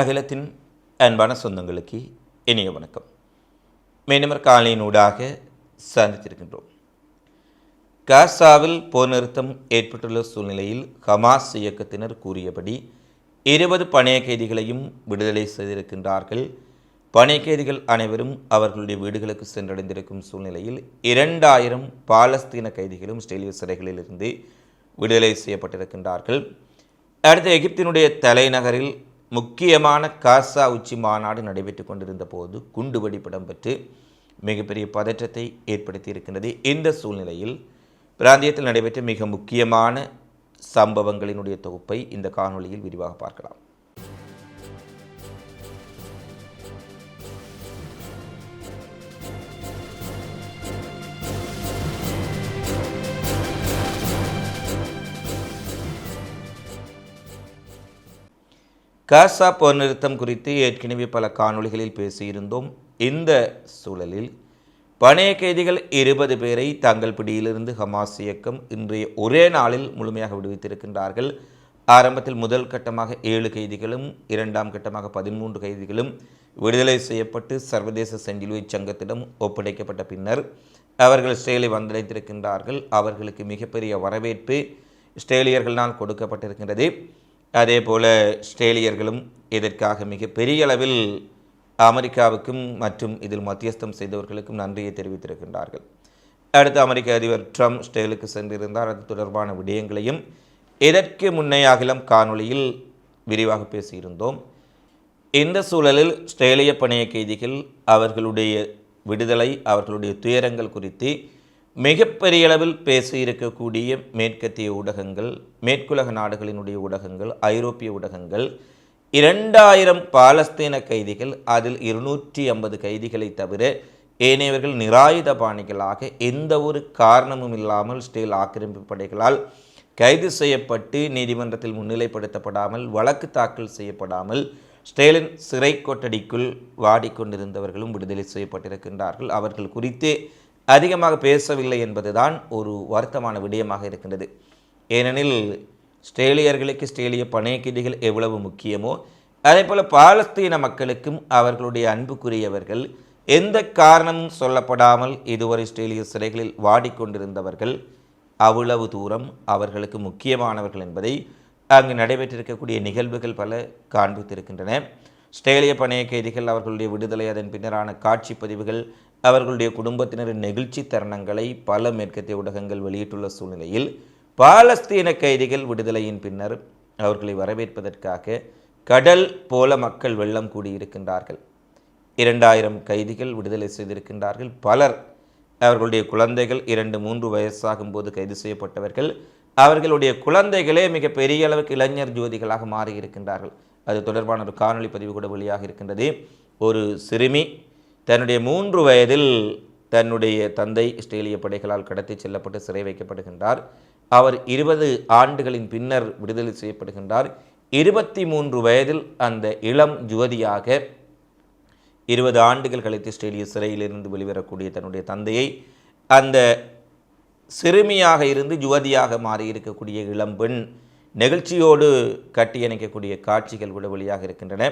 அகிலத்தின் அன்பான சொந்தங்களுக்கு இனிய வணக்கம். மீனமர் காலையினூடாக சந்தித்திருக்கின்றோம். காசாவில் போர் நிறுத்தம் ஏற்பட்டுள்ள சூழ்நிலையில் ஹமாஸ் இயக்கத்தினர் கூறியபடி இருபது பணைய கைதிகளையும் விடுதலை செய்திருக்கின்றார்கள். பணைய கைதிகள் அனைவரும் அவர்களுடைய வீடுகளுக்கு சென்றடைந்திருக்கும் சூழ்நிலையில் இரண்டாயிரம் பாலஸ்தீன கைதிகளும் இஸ்ரேலிய சிறைகளில் இருந்து விடுதலை செய்யப்பட்டிருக்கின்றார்கள். அடுத்து எகிப்தினுடைய தலைநகரில் முக்கியமான காசா உச்சி மாநாடு நடைபெற்று கொண்டிருந்த போது குண்டுவெடிப்பு பெற்று மிகப்பெரிய பதற்றத்தை ஏற்படுத்தி இருக்கின்றது. இந்த சூழ்நிலையில் பிராந்தியத்தில் நடைபெற்ற மிக முக்கியமான சம்பவங்களினுடைய தொகுப்பை இந்த காணொளியில் விரிவாக பார்க்கலாம். காசா போர் நிறுத்தம் குறித்து ஏற்கனவே பல காணொளிகளில் பேசியிருந்தோம். இந்த சூழலில் பணைய கைதிகள் இருபது பேரை தங்கள் பிடியிலிருந்து ஹமாஸ் இயக்கம் இன்றைய ஒரே நாளில் முழுமையாக விடுவித்திருக்கின்றார்கள். ஆரம்பத்தில் முதல் கட்டமாக ஏழு கைதிகளும் இரண்டாம் கட்டமாக பதிமூன்று கைதிகளும் விடுதலை செய்யப்பட்டு சர்வதேச செஞ்சிலுவை சங்கத்திடம் ஒப்படைக்கப்பட்ட பின்னர் அவர்கள் இஸ்ரேலை வந்தடைந்திருக்கின்றார்கள். அவர்களுக்கு மிகப்பெரிய வரவேற்பு இஸ்ரேலியர்களால் கொடுக்கப்பட்டிருக்கின்றது. அதே போல் ஸ்ட்ரேலியர்களும் இதற்காக மிக பெரிய அளவில் அமெரிக்காவுக்கும் மற்றும் இதில் மத்தியஸ்தம் செய்தவர்களுக்கும் நன்றியை தெரிவித்திருக்கின்றார்கள். அடுத்து அமெரிக்க அதிபர் ட்ரம்ப் ஸ்டேலுக்கு சென்றிருந்தார். அது தொடர்பான விடயங்களையும் இதற்கு முன்னையாகிலும் காணொளியில் விரிவாக பேசியிருந்தோம். இந்த சூழலில் ஸ்ட்ரேலிய பணைய கைதிகள் அவர்களுடைய விடுதலை அவர்களுடைய துயரங்கள் குறித்து மிகப்பெரிய அளவில் பேசியிருக்கக்கூடிய மேற்கத்திய ஊடகங்கள் மேற்குலக நாடுகளினுடைய ஊடகங்கள் ஐரோப்பிய ஊடகங்கள் இரண்டாயிரம் பாலஸ்தீன கைதிகள் அதில் இருநூற்றி ஐம்பது கைதிகளை தவிர ஏனையவர்கள் நிராயுத பாணிகளாக எந்த ஒரு காரணமும் இல்லாமல் ஸ்டேல் ஆக்கிரமிப்பு படைகளால் கைது செய்யப்பட்டு நீதிமன்றத்தில் முன்னிலைப்படுத்தப்படாமல் வழக்கு தாக்கல் செய்யப்படாமல் ஸ்டேலின் சிறை கொட்டடிக்குள் வாடிக்கொண்டிருந்தவர்களும் விடுதலை செய்யப்பட்டிருக்கின்றார்கள். அவர்கள் குறித்து அதிகமாக பேசவில்லை என்பதுதான் ஒரு வருத்தமான விடயமாக இருக்கின்றது. ஏனெனில் ஸ்ட்ரேலியர்களுக்கு ஸ்ட்ரேலிய பணையக்கிதிகள் எவ்வளவு முக்கியமோ அதே போல் பாலஸ்தீன மக்களுக்கும் அவர்களுடைய அன்புக்குரியவர்கள் எந்த காரணமும் சொல்லப்படாமல் இதுவரை ஸ்ட்ரேலிய சிறைகளில் வாடிக்கொண்டிருந்தவர்கள் அவ்வளவு தூரம் அவர்களுக்கு முக்கியமானவர்கள் என்பதை அங்கு நடைபெற்றிருக்கக்கூடிய நிகழ்வுகள் பல காண்பித்திருக்கின்றன. ஸ்ட்ரேலிய பணைய கைதிகள் அவர்களுடைய விடுதலை அதன் பின்னரான காட்சி பதிவுகள் அவர்களுடைய குடும்பத்தினரின் நெகிழ்ச்சி தருணங்களை பல மேற்கத்திய ஊடகங்கள் வெளியிட்டுள்ள சூழ்நிலையில் பாலஸ்தீன கைதிகள் விடுதலையின் பின்னர் அவர்களை வரவேற்பதற்காக கடல் போல மக்கள் வெள்ளம் கூடியிருக்கின்றார்கள். இரண்டாயிரம் கைதிகள் விடுதலை செய்திருக்கின்றார்கள். பலர் அவர்களுடைய குழந்தைகள் இரண்டு மூன்று வயசாகும் போது கைது செய்யப்பட்டவர்கள் அவர்களுடைய குழந்தைகளே மிக பெரிய அளவுக்கு இளைஞர் ஜோதிகளாக மாறியிருக்கின்றார்கள். அது தொடர்பான ஒரு காணொலி பதிவு கூட வெளியாக இருக்கின்றது ஒரு சிறுமி தன்னுடைய மூன்று வயதில் தன்னுடைய தந்தை இஸ்ரேலிய படைகளால் கடத்தி செல்லப்பட்டு சிறை வைக்கப்படுகின்றார். அவர் இருபது ஆண்டுகளின் பின்னர் விடுதலை செய்யப்படுகின்றார். இருபத்தி மூன்று வயதில் அந்த இளம் யுவதியாக இருபது ஆண்டுகள் கழித்து இஸ்ரேலிய சிறையிலிருந்து வெளிவரக்கூடிய தன்னுடைய தந்தையை அந்த சிறுமியாக இருந்து யுவதியாக மாறி இருக்கக்கூடிய இளம்பெண் நெகிழ்ச்சியோடு கட்டியணைக்கக்கூடிய காட்சிகள் கூட வழியாக இருக்கின்றன.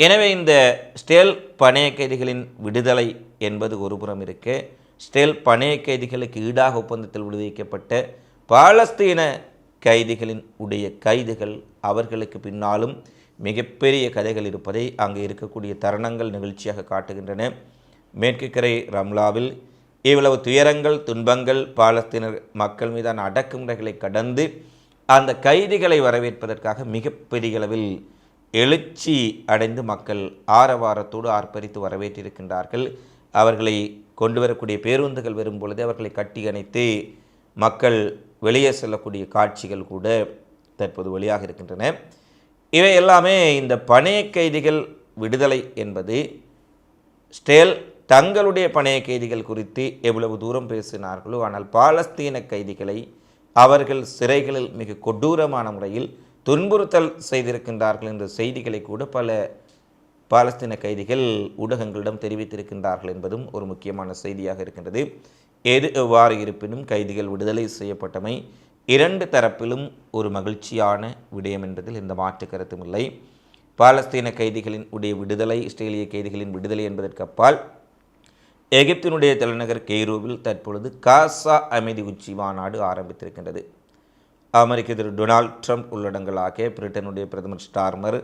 எனவே இந்த ஸ்டேல் பணைய கைதிகளின் விடுதலை என்பது ஒருபுறம் இருக்க. ஸ்டேல் பணைய கைதிகளுக்கு ஈடாக ஒப்பந்தத்தில் விடுவிக்கப்பட்ட பாலஸ்தீன கைதிகளின் உடைய கைதுகள் அவர்களுக்கு பின்னாலும் மிகப்பெரிய கதைகள் இருப்பதை அங்கு இருக்கக்கூடிய தருணங்கள் நிகழ்ச்சியாக காட்டுகின்றன. மேற்கு கரை ரம்லாவில் இவ்வளவு துயரங்கள் துன்பங்கள் பாலஸ்தீனர் மக்கள் மீதான அடக்குமுறைகளை கடந்து அந்த கைதிகளை வரவேற்பதற்காக மிகப்பெரிய அளவில் எழுச்சி அடைந்து மக்கள் ஆரவாரத்தோடு ஆர்ப்பரித்து வரவேற்றிருக்கின்றார்கள். அவர்களை கொண்டு வரக்கூடிய பேருந்துகள் வரும் பொழுது அவர்களை கட்டி அணைத்து மக்கள் வெளியே செல்லக்கூடிய காட்சிகள் கூட தற்போது வெளியாக இருக்கின்றன. இவை எல்லாமே இந்த பணைய கைதிகள் விடுதலை என்பது ஸ்டேல் தங்களுடைய பணைய கைதிகள் குறித்து எவ்வளவு தூரம் பேசினார்களோ ஆனால் பாலஸ்தீன கைதிகளை அவர்கள் சிறைகளில் மிக கொடூரமான முறையில் துன்புறுத்தல் செய்திருக்கின்றார்கள் என்ற செய்திகளை கூட பல பாலஸ்தீன கைதிகள் ஊடகங்களிடம் தெரிவித்திருக்கின்றார்கள் என்பதும் ஒரு முக்கியமான செய்தியாக இருக்கின்றது. எது எவ்வாறு இருப்பினும் கைதிகள் விடுதலை செய்யப்பட்டமை இரண்டு தரப்பிலும் ஒரு மகிழ்ச்சியான விடயம் என்பதில் எந்த மாற்று கருத்தும் இல்லை. பாலஸ்தீன கைதிகளின் உடைய விடுதலை இஸ்ரேலிய கைதிகளின் விடுதலை என்பதற்கு அப்பால் எகிப்தினுடைய தலைநகர் கெய்ரோவில் தற்பொழுது காசா அமைதி உச்சி மாநாடு ஆரம்பித்திருக்கின்றது. அமெரிக்க திரு டொனால்ட் ட்ரம்ப் உள்ளடங்கலாக பிரிட்டனுடைய பிரதமர் ஸ்டார்மர்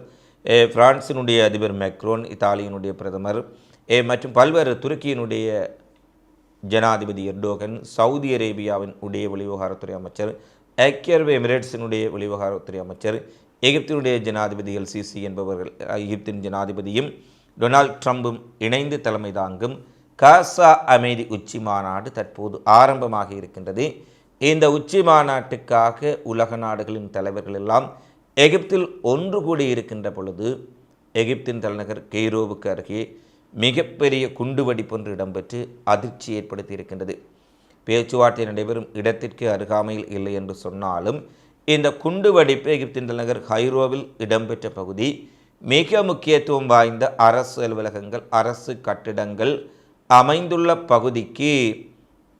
ஏ, பிரான்சினுடைய அதிபர் மெக்ரோன் இத்தாலியினுடைய பிரதமர் ஏ, மற்றும் பல்வேறு துருக்கியினுடைய ஜனாதிபதி எர்டோகன் சவுதி அரேபியாவின் உடைய வெளிவிவகாரத்துறை அமைச்சர் ஐக்கிய அரபு எமிரேட்ஸினுடைய வெளிவிவகாரத்துறை அமைச்சர் எகிப்தினுடைய ஜனாதிபதி எல்சிசி என்பவர்கள் எகிப்தின் ஜனாதிபதியும் டொனால்ட் ட்ரம்பும் இணைந்து தலைமை தாங்கும் காசா அமைதி உச்சி மாநாடு தற்போது ஆரம்பமாக இருக்கின்றது. இந்த உச்சி மாநாட்டுக்காக உலக நாடுகளின் தலைவர்கள் எல்லாம் எகிப்தில் ஒன்று கூடி இருக்கின்ற பொழுது எகிப்தின் தலைநகர் கெய்ரோவுக்கு அருகே மிகப்பெரிய குண்டுவெடிப்பு ஒன்று இடம்பெற்று அதிர்ச்சி ஏற்படுத்தி இருக்கின்றது. பேச்சுவார்த்தை நடைபெறும் இடத்திற்கு அருகாமையில் இல்லை என்று சொன்னாலும் இந்த குண்டுவெடிப்பு எகிப்தின் தலைநகர் ஹைரோவில் இடம்பெற்ற பகுதி மிக முக்கியத்துவம் வாய்ந்த அரசு அலுவலகங்கள் அரசு கட்டிடங்கள் அமைந்துள்ள பகுதிக்கு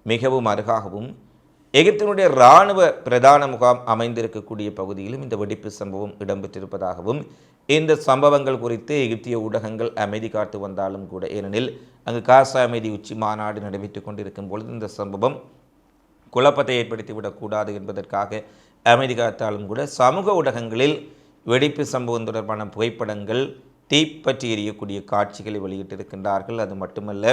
மிகவும் அருகாகவும் எகிப்தினுடைய இராணுவ பிரதான முகாம் அமைந்திருக்கக்கூடிய பகுதியிலும் இந்த வெடிப்பு சம்பவம் இடம்பெற்றிருப்பதாகவும் இந்த சம்பவங்கள் குறித்து எகிப்திய ஊடகங்கள் அமைதி காத்து வந்தாலும் கூட ஏனெனில் அங்கு காசா அமைதி உச்சி மாநாடு நடைபெற்றுக் கொண்டிருக்கும் பொழுது இந்த சம்பவம் குழப்பத்தை ஏற்படுத்திவிடக்கூடாது என்பதற்காக அமைதி காத்தாலும் கூட சமூக ஊடகங்களில் வெடிப்பு சம்பவம் தொடர்பான புகைப்படங்கள் தீப்பற்றி எரியக்கூடிய காட்சிகளை வெளியிட்டிருக்கின்றார்கள். அது மட்டுமல்ல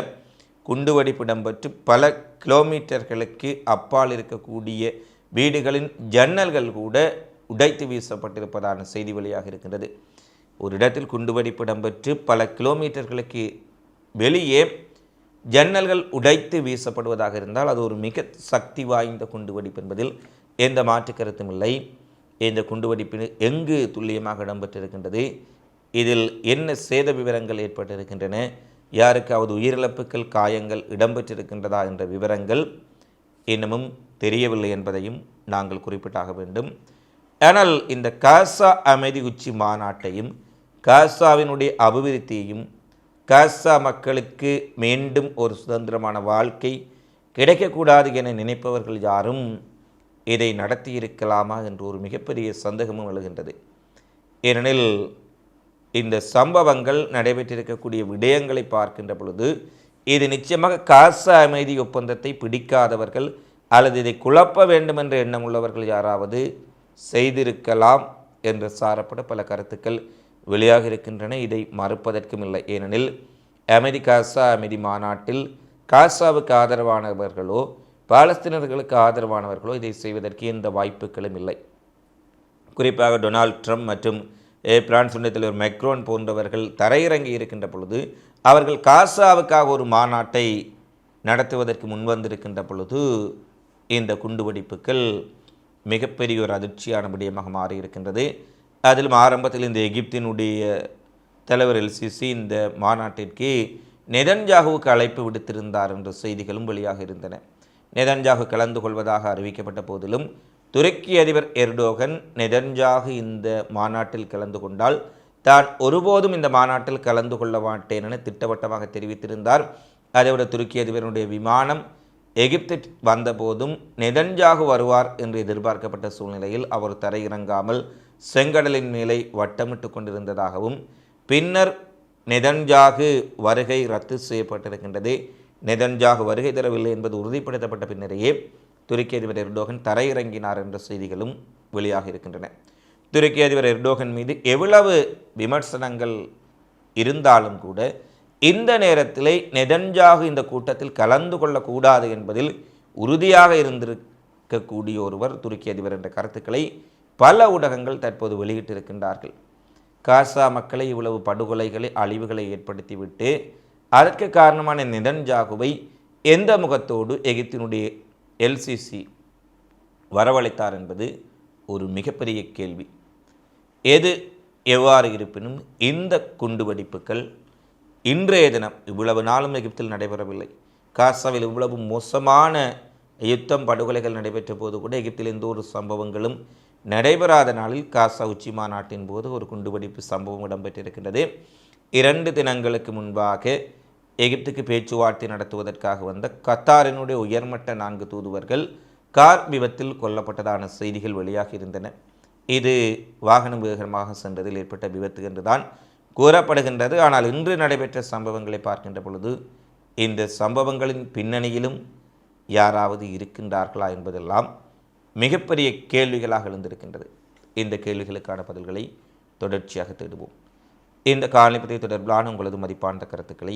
குண்டுவெடிப்பு இடம்பெற்று பல கிலோமீட்டர்களுக்கு அப்பால் இருக்கக்கூடிய வீடுகளின் ஜன்னல்கள் கூட உடைத்து வீசப்பட்டிருப்பதான செய்தி வெளியாக இருக்கின்றது. ஒரு இடத்தில் குண்டுவெடிப்பு இடம்பெற்று பல கிலோமீட்டர்களுக்கு வெளியே ஜன்னல்கள் உடைத்து வீசப்படுவதாக இருந்தால் அது ஒரு மிக சக்தி வாய்ந்த குண்டுவெடிப்பு என்பதில் எந்த மாற்று கருத்தும் இல்லை. இந்த குண்டுவெடிப்பு எங்கு துல்லியமாக இடம்பெற்றிருக்கின்றது? இதில் என்ன சேத விவரங்கள் ஏற்பட்டிருக்கின்றன? யாருக்காவது உயிரிழப்புகள் காயங்கள் இடம்பெற்றிருக்கின்றதா என்ற விவரங்கள் இன்னமும் தெரியவில்லை என்பதையும் நாங்கள் குறிப்பிட்டாக வேண்டும். ஆனால் இந்த காசா அமைதி உச்சி மாநாட்டையும் காசாவினுடைய அபிவிருத்தியையும் காசா மக்களுக்கு மீண்டும் ஒரு சுதந்திரமான வாழ்க்கை கிடைக்கக்கூடாது என நினைப்பவர்கள் யாரும் இதை நடத்தியிருக்கலாமா என்று ஒரு மிகப்பெரிய சந்தேகமும் எழுகின்றது. ஏனெனில் இந்த சம்பவங்கள் நடைபெற்றிருக்கக்கூடிய விடயங்களை பார்க்கின்ற பொழுது இது நிச்சயமாக காசா அமைதி ஒப்பந்தத்தை பிடிக்காதவர்கள் அல்லது இதை குழப்ப வேண்டும் என்ற எண்ணம் உள்ளவர்கள் யாராவது செய்திருக்கலாம் என்று சாரப்பட பல கருத்துக்கள் வெளியாக இருக்கின்றன. இதை மறுப்பதற்கும் இல்லை. ஏனெனில் அமைதி காசா அமைதி மாநாட்டில் காசாவுக்கு ஆதரவானவர்களோ பாலஸ்தீனர்களுக்கு ஆதரவானவர்களோ இதை செய்வதற்கு எந்த வாய்ப்புகளும் இல்லை. குறிப்பாக டொனால்ட் ட்ரம்ப் மற்றும் பிரான்ஸ் துணைத் தலைவர் மெக்ரோன் போன்றவர்கள் தரையிறங்கி இருக்கின்ற பொழுது அவர்கள் காசாவுக்காக ஒரு மாநாட்டை நடத்துவதற்கு முன்வந்திருக்கின்ற பொழுது இந்த குண்டுவெடிப்புகள் மிகப்பெரிய ஒரு அதிர்ச்சியான விடயமாக மாறியிருக்கின்றது. அதிலும் ஆரம்பத்தில் இந்த எகிப்தினுடைய தலைவர் எல்சிசி இந்த மாநாட்டிற்கு நெதன்ஜாகுவுக்கு அழைப்பு விடுத்திருந்தார் என்ற செய்திகளும் வெளியாக இருந்தன. நெதன்ஜாகு கலந்து கொள்வதாக அறிவிக்கப்பட்ட போதிலும் துருக்கி அதிபர் எர்டோகன் நெதன்ஜாகு இந்த மாநாட்டில் கலந்து கொண்டால் தான் ஒருபோதும் இந்த மாநாட்டில் கலந்து கொள்ள மாட்டேன் என திட்டவட்டமாக தெரிவித்திருந்தார். அதைவிட துருக்கி அதிபருடைய விமானம் எகிப்து வந்தபோதும் நெதன்ஜாகு வருவார் என்று எதிர்பார்க்கப்பட்ட சூழ்நிலையில் அவர் தரையிறங்காமல் செங்கடலின் மேலே வட்டமிட்டு கொண்டிருந்ததாகவும் பின்னர் நெதன்ஜாகு வருகை ரத்து செய்யப்பட்டிருக்கின்றது. நெதன்ஜாகு வருகை தரவில்லை என்பது உறுதிப்படுத்தப்பட்ட பின்னரையே துருக்கி அதிபர் எர்டோகன் தரையிறங்கினார் என்ற செய்திகளும் வெளியாக இருக்கின்றன. துருக்கி அதிபர் எர்டோகன் மீது எவ்வளவு விமர்சனங்கள் இருந்தாலும் கூட இந்த நேரத்திலே நெதன்ஜாகு இந்த கூட்டத்தில் கலந்து கொள்ளக்கூடாது என்பதில் உறுதியாக இருந்திருக்கக்கூடிய ஒருவர் துருக்கி அதிபர் என்ற கருத்துக்களை பல ஊடகங்கள் தற்போது வெளியிட்டிருக்கின்றார்கள். காசா மக்களை இவ்வளவு படுகொலைகளை அழிவுகளை ஏற்படுத்திவிட்டு அதற்கு காரணமான நெதன்ஜாகுவை எந்த முகத்தோடு எகிப்தினுடைய எல்சிசி வரவழைத்தார் என்பது ஒரு மிகப்பெரிய கேள்வி. எது எவ்வாறு இருப்பினும் இந்த குண்டுவெடிப்புகள் இன்றைய தினம் இவ்வளவு நாளும் எகிப்தில் நடைபெறவில்லை. காசாவில் இவ்வளவு மோசமான யுத்தம் படுகொலைகள் நடைபெற்ற போது கூட எகிப்தில் எந்த ஒரு சம்பவங்களும் நடைபெறாத நாளில் காசா உச்சி மாநாட்டின் போது ஒரு குண்டுவெடிப்பு சம்பவம் இடம்பெற்றிருக்கின்றது. இரண்டு தினங்களுக்கு முன்பாக எகிப்துக்கு பேச்சுவார்த்தை நடத்துவதற்காக வந்த கத்தாரினுடைய உயர்மட்ட நான்கு தூதுவர்கள் கார் விபத்தில் கொல்லப்பட்டதான செய்திகள் வெளியாகி இருந்தன. இது வாகனம் வேகமாக சென்றதில் ஏற்பட்ட விபத்து என்றுதான் கூறப்படுகின்றது. ஆனால் இன்று நடைபெற்ற சம்பவங்களை பார்க்கின்ற பொழுது இந்த சம்பவங்களின் பின்னணியிலும் யாராவது இருக்கின்றார்களா என்பதெல்லாம் மிகப்பெரிய கேள்விகளாக எழுந்திருக்கின்றது. இந்த கேள்விகளுக்கான பதில்களை தொடர்ச்சியாக தேடுவோம். இந்த காலனிப்பதை தொடர்பிலான உங்களது மதிப்பான கருத்துக்களை